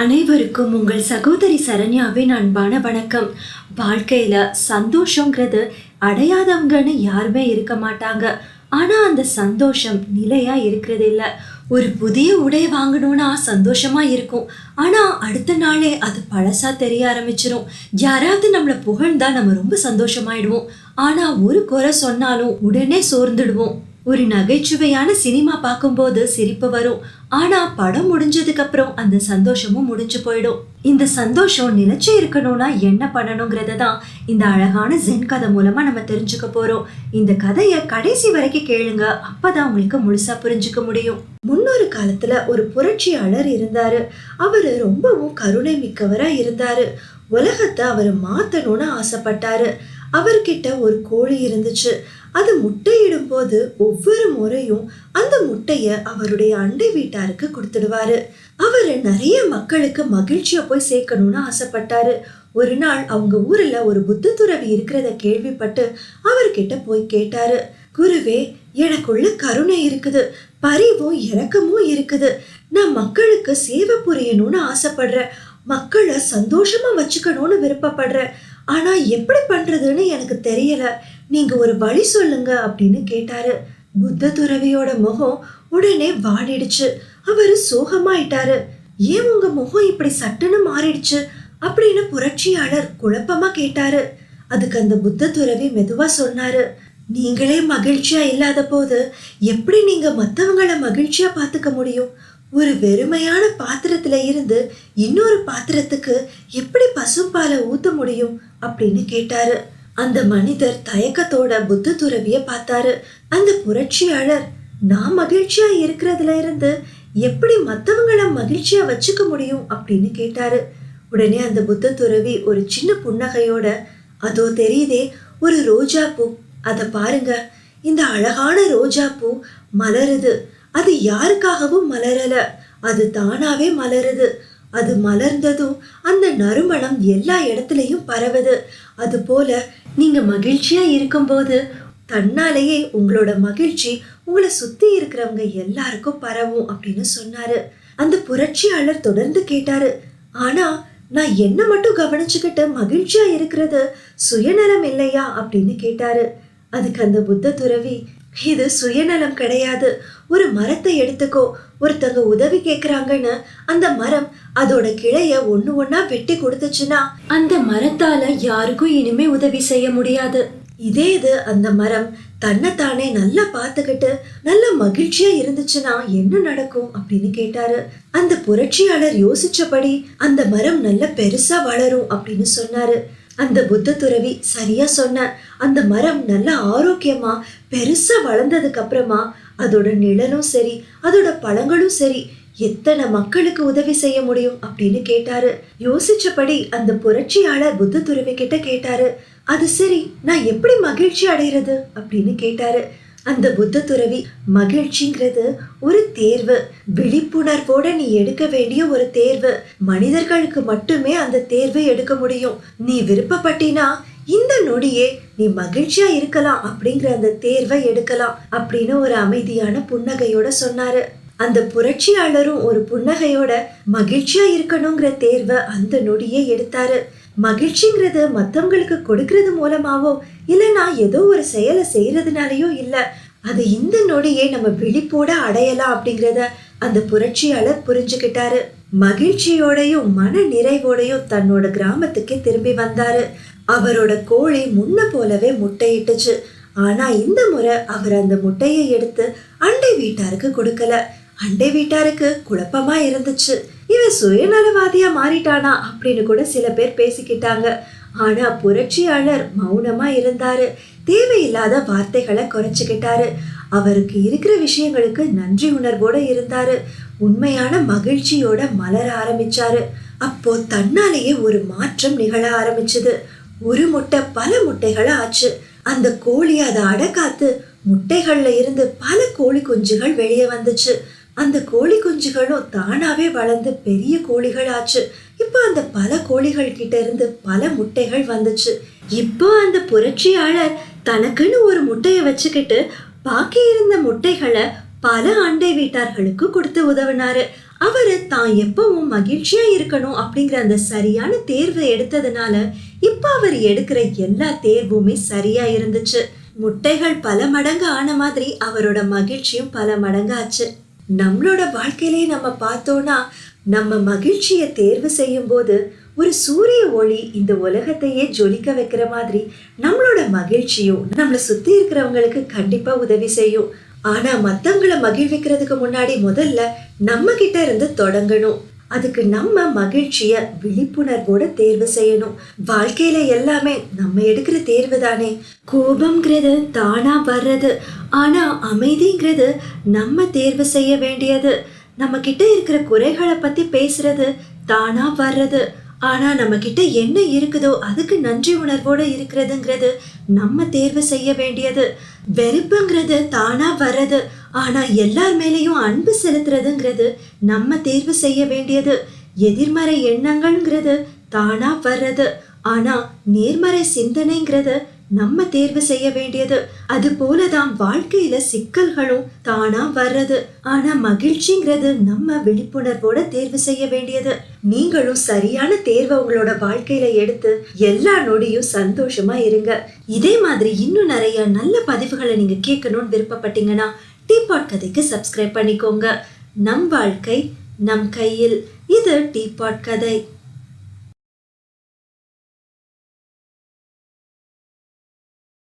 அனைவருக்கும் உங்கள் சகோதரி சரண்யாவின் அன்பான வணக்கம். வாழ்க்கையில் சந்தோஷங்கிறது அடையாதவங்கன்னு யாருமே இருக்க மாட்டாங்க. ஆனால் அந்த சந்தோஷம் நிலையாக இருக்கிறது இல்லை. ஒரு புதிய உடை வாங்கணும்னா சந்தோஷமாக இருக்கும். ஆனால் அடுத்த நாளே அது பழசாக தெரிய ஆரம்பிச்சிடும் யாராவது நம்மளை புகழ்ந்தால் நம்ம ரொம்ப சந்தோஷமாயிடுவோம். ஆனால் ஒரு குறை சொன்னாலும் உடனே சோர்ந்துடுவோம். ஒரு நகைச்சுவையான சினிமா பார்க்கும்போது சிரிப்பு வரும். ஆனா படம் முடிஞ்சதுக்கு அப்புறம் அந்த சந்தோஷமும் முடிஞ்சு போயிடும். இந்த சந்தோஷம் நிலைச்சு இருக்கணும்னா என்ன பண்ணணுங்கிறத தான் இந்த அழகான ஜென் கதை மூலமா நம்ம தெரிஞ்சுக்க போறோம். இந்த கதையை கடைசி வரைக்கும் கேளுங்க. அப்பதான் உங்களுக்கு முழுசா புரிஞ்சுக்க முடியும். முன்னொரு காலத்துல ஒரு புரட்சியாளர் இருந்தாரு. அவரு ரொம்பவும் கருணை மிக்கவரா இருந்தாரு. உலகத்தை அவர் மாத்தணும்னு ஆசைப்பட்டாரு. அவர்கிட்ட ஒரு கோழி இருந்துச்சு. அது முட்டையிடும் போது ஒவ்வொரு முறையும் அந்த முட்டைய அவருடைய அண்டை வீட்டாருக்கு கொடுத்துடுவாரு. அவரு நிறைய மக்களுக்கு மகிழ்ச்சியா போய் சேர்க்கணும்னு ஆசைப்பட்டாரு. ஒரு நாள் அவங்க ஊர்ல ஒரு புத்த துறவி இருக்கிறத கேள்விப்பட்டு அவர்கிட்ட போய் கேட்டாரு. குருவே எனக்குள்ள கருணை இருக்குது பரிவும் இறக்கமும் இருக்குது. நான் மக்களுக்கு சேவை புரியணும்னு ஆசைப்படுறேன். மக்களை சந்தோஷமா வச்சுக்கணும்னு விருப்பப்படுறேன். ஆனால் எப்படி பண்ணுறதுன்னு எனக்கு தெரியலை. நீங்கள் ஒரு வழி சொல்லுங்க அப்படின்னு கேட்டாரு. புத்த துறவியோட முகம் உடனே வாடிடுச்சு. அவர் சோகமாயிட்டாரு. ஏன் உங்க முகம் இப்படி சட்டுன்னு மாறிடுச்சு? அப்படின்னு புரட்சியாளர் குழப்பமா கேட்டாரு. அதுக்கு அந்த புத்த துறவி மெதுவா சொன்னாரு. நீங்களே மகிழ்ச்சியா இல்லாத போது எப்படி நீங்க மற்றவங்களை மகிழ்ச்சியா பார்த்துக்க முடியும்? ஒரு வெறுமையான பாத்திரத்துல இருந்து இன்னொரு பாத்திரத்துக்கு எப்படி பசும்பாலை ஊத்த முடியும் அப்படின்னு கேட்டாரு. அந்த மனிதர் தயக்கத்தோட புத்த துறவிய பார்த்தாரு. அந்த புரட்சியாளர் நான் மகிழ்ச்சியா இருக்கிறதுல இருந்து எப்படி மற்றவங்கள மகிழ்ச்சியா வச்சுக்க முடியும்? அப்படின்னு கேட்டாரு. உடனே அந்த புத்த துறவி ஒரு சின்ன புன்னகையோட அதோ தெரியுதே ஒரு ரோஜா பூ. அதை பாருங்க. இந்த அழகான ரோஜா பூ மலருது. அது யாருக்காகவும் மலரல. அது தானாவே மலருது. அது மலர்ந்ததும் அந்த நறுமணம் எல்லா இடத்துலையும் பரவுது. அது போல நீங்க மகிழ்ச்சியா இருக்கும்போது தன்னாலேயே உங்களோட மகிழ்ச்சி உங்களை சுத்தி இருக்கிறவங்க எல்லாருக்கும் பரவும் அப்படின்னு சொன்னாரு. அந்த புரட்சியாளர் தொடர்ந்து கேட்டாரு. ஆனா நான் என்ன மட்டும் கவனிச்சுக்கிட்டு மகிழ்ச்சியா இருக்கிறது? சுயநலம் இல்லையா? அப்படின்னு கேட்டாரு. அதுக்கு அந்த புத்த துறவி இது சுயநலம் கிடையாது. ஒரு மரத்தை எடுத்துக்கோ. ஒருத்தங்க உதவி கேக்குறாங்கன்னு அந்த மரம் அதோட கிளைய ஒன்று ஒன்றா வெட்டி கொடுத்துச்சுன்னா அந்த மரத்தால யாருக்கும் இனிமே உதவி செய்ய முடியாது. இதே இது அந்த மரம் தன்னைத்தானே நல்லா பார்த்துக்கிட்டு நல்ல மகிழ்ச்சியா இருந்துச்சுன்னா என்ன நடக்கும் அப்படின்னு கேட்டாரு. அந்த புரட்சியாளர் யோசிச்சபடி அந்த மரம் நல்ல பெருசா வளரும் அப்படின்னு சொன்னாரு. அந்த புத்த துறவி சரியா சொன்ன அந்த மரம் நல்ல ஆரோக்கியமா பெருசா வளர்ந்ததுக்கு அப்புறமா அதோட நிழலும் சரி அதோட பழங்களும் சரி எத்தனை மக்களுக்கு உதவி செய்ய முடியும் அப்படின்னு கேட்டாரு. யோசிச்சபடி அந்த புரட்சியாளர் புத்த துறவி கிட்ட கேட்டாரு அது சரி நான் எப்படி மகிழ்ச்சி அடைகிறது அப்படின்னு கேட்டாரு. அந்த புத்த துறவி மகிழ்ச்சிங்கிறது ஒரு தேர்வு. விழிப்புணர்வோட நீ எடுக்க வேண்டிய ஒரு தேர்வு. மனிதர்களுக்கு மட்டுமே அந்த தேர்வை எடுக்க முடியும். நீ விருப்பப்பட்டினா இந்த நொடியே நீ மகிழ்ச்சியா இருக்கலாம் அப்படிங்கிற அந்த தேர்வை எடுக்கலாம் அப்படின்னு ஒரு அமைதியான புன்னகையோட சொன்னாரு. அந்த புரட்சியாளரும் ஒரு புன்னகையோட மகிழ்ச்சியா இருக்கணுங்கிற தேர்வை அந்த நொடியே எடுத்தாரு. மகிழ்ச்சிங்கிறது மற்றவங்களுக்கு கொடுக்கறது மூலமாவோ இல்லைன்னா ஏதோ ஒரு செயலை செய்கிறதுனாலையோ இல்லை அது இந்த நொடியே நம்ம விழிப்போட அடையலாம் அப்படிங்கிறத அந்த புரட்சியாளர் புரிஞ்சுக்கிட்டாரு. மகிழ்ச்சியோடையும் மன நிறைவோடையும் தன்னோட கிராமத்துக்கே திரும்பி வந்தாரு. அவரோட கோழி முன்ன போலவே முட்டையிட்டுச்சு. ஆனா இந்த முறை அவர் அந்த முட்டையை எடுத்து அண்டை வீட்டாருக்கு கொடுக்கல. அண்டை வீட்டாருக்கு குழப்பமா இருந்துச்சு. இவன் சுயநலவாதியா மாறிட்டானா அப்படின்னு கூட சில பேர் பேசிக்கிட்டாங்க. ஆனா புரட்சியாளர் மௌனமா இருந்தாரு. தேவையில்லாத வார்த்தைகளை குறைச்சுக்கிட்டாரு. அவருக்கு இருக்கிற விஷயங்களுக்கு நன்றி உணர்வோட இருந்தாரு. உண்மையான மகிழ்ச்சியோட மலர ஆரம்பிச்சாரு. அப்போ தன்னாலேயே ஒரு மாற்றம் நிகழ ஆரம்பிச்சது. ஒரு முட்டை பல முட்டைகள் ஆச்சு. அந்த கோழி அதை அடக்காத்து முட்டைகள்ல இருந்து பல கோழி குஞ்சுகள் வெளியே வந்துச்சு. அந்த கோழி குஞ்சுகளும் தானாவே வளர்ந்து பெரிய கோழிகள் ஆச்சு இப்போ அந்த பல கோழிகள் கிட்ட இருந்து பல முட்டைகள் வந்துச்சு. இப்போ அந்த புரட்சியாளர் தனக்குன்னு ஒரு முட்டையை வச்சுக்கிட்டு பாக்கி இருந்த முட்டைகளை பல அண்டை வீட்டார்களுக்கு கொடுத்து உதவினாரு. அவர் தான் எப்பவும் மகிழ்ச்சியா இருக்கணும் அப்படிங்கிற அந்த சரியான தேர்வை எடுத்ததுனால இப்போ அவர் எடுக்கிற எல்லா தேர்வுமே சரியா இருந்துச்சு. முட்டைகள் பல மடங்கு ஆன மாதிரி அவரோட மகிழ்ச்சியும் பல மடங்கு ஆச்சு நம்மளோட வாழ்க்கையிலே நம்ம பார்த்தோன்னா நம்ம மகிழ்ச்சியை தேர்வு செய்யும் போது ஒரு சூரிய ஒளி இந்த உலகத்தையே ஜொலிக்க வைக்கிற மாதிரி நம்மளோட மகிழ்ச்சியும் நம்மளை சுத்தி இருக்கிறவங்களுக்கு கண்டிப்பா உதவி செய்யும். ஆனா மற்றவங்களை மகிழ்விக்கிறதுக்கு முன்னாடி முதல்ல நம்ம கிட்ட இருந்து தொடங்கணும். அதுக்கு நம்ம மகிழ்ச்சிய விழிப்புணர்வோட தேர்வு செய்யணும். வாழ்க்கையில எல்லாமே நம்ம எடுக்கிற தேர்வு தானே. கோபம்ங்கிறது தானா வர்றது. ஆனா அமைதிங்கிறது நம்ம தேர்வு செய்ய வேண்டியது. நம்ம கிட்ட இருக்கிற குறைகளை பத்தி பேசுறது தானா வர்றது. ஆனா நம்ம கிட்ட என்ன இருக்குதோ அதுக்கு நன்றி உணர்வோட இருக்கிறதுங்கிறது நம்ம தேர்வு செய்ய வேண்டியது. வெறுப்புங்கிறது தானா வர்றது. ஆனா எல்லார் மேலேயும் அன்பு செலுத்துறதுங்கிறது நம்ம தேர்வு செய்ய வேண்டியது. எதிர்மறை எண்ணங்கள்ங்கிறது தானா வர்றது. ஆனா நேர்மறை சிந்தனைங்கிறது நம்ம தேர்வு செய்ய வேண்டியது. அது போலதான் வாழ்க்கையில சிக்கல்களும் தானா வர்றது. ஆனா மகிழ்ச்சிங்கிறது நம்ம விழிப்புணர்வோட தேர்வு செய்ய வேண்டியது. நீங்களும் சரியான தேர்வை உங்களோட வாழ்க்கையில எடுத்து எல்லா நொடியும் சந்தோஷமா இருங்க. இதே மாதிரி இன்னும் நிறைய நல்ல பதிவுகளை நீங்க கேட்கணும்னு விருப்பப்பட்டீங்கன்னா டீபாட் கதைக்கு சப்ஸ்கிரைப் பண்ணிக்கோங்க. நம் வாழ்க்கை நம் கையில். இது டீபாட் கதை.